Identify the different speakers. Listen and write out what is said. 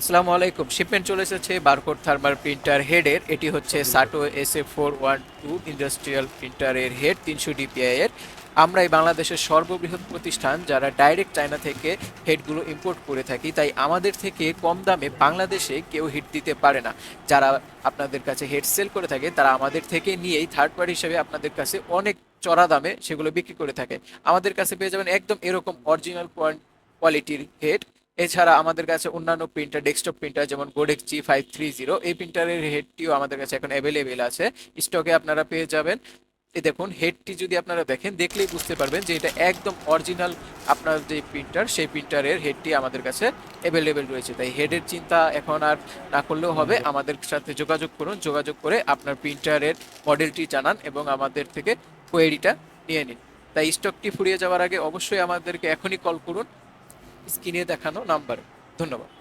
Speaker 1: আসসালামু আলাইকুম। শিপমেন্ট চলে এসেছে বারকোড থার্মাল প্রিন্টার হেডের। এটি হচ্ছে Sato S A four one two industrial প্রিন্টারের head, তিনশো ডিপিআই এর। আমরা এই বাংলাদেশের সর্ববৃহৎ প্রতিষ্ঠান যারা ডাইরেক্ট চায়না থেকে হেডগুলো ইম্পোর্ট করে থাকি, তাই আমাদের থেকে কম দামে বাংলাদেশে কেউ হিট দিতে পারে না। যারা আপনাদের কাছে হেড সেল করে থাকে, তারা আমাদের থেকে নিয়েই থার্ড পার্টি হিসেবে আপনাদের কাছে অনেক চড়া দামে সেগুলো বিক্রি করে থাকে। আমাদের কাছে পেয়ে যাবেন একদম এরকম অরিজিনাল কোয়ালিটির হেড এছাড়া আমাদের কাছে অন্যান্য প্রিন্টার ডেস্কটপ প্রিন্টার যেমন Godex G five three zero এই প্রিন্টারের হেডটিও আমাদের কাছে এখন অ্যাভেলেবেল আছে। স্টকে আপনারা পেয়ে যাবেন। এই দেখুন হেডটি যদি আপনারা দেখেন দেখলেই বুঝতে পারবেন যে এটা একদম অরিজিনাল আপনার যে প্রিন্টার সেই প্রিন্টারের হেডটি আমাদের কাছে অ্যাভেলেবেল রয়েছে। তাই হেডের চিন্তা এখন আর না করলেও হবে। আমাদের সাথে যোগাযোগ করুন। যোগাযোগ করে আপনার প্রিন্টারের মডেলটি জানান এবং আমাদের থেকে কোয়েরিটা নিয়ে নিন। তাই স্টকটি ফুরিয়ে যাওয়ার আগে অবশ্যই আমাদেরকে এখনই কল করুন। স্ক্রিনে দেখানো নাম্বার। ধন্যবাদ।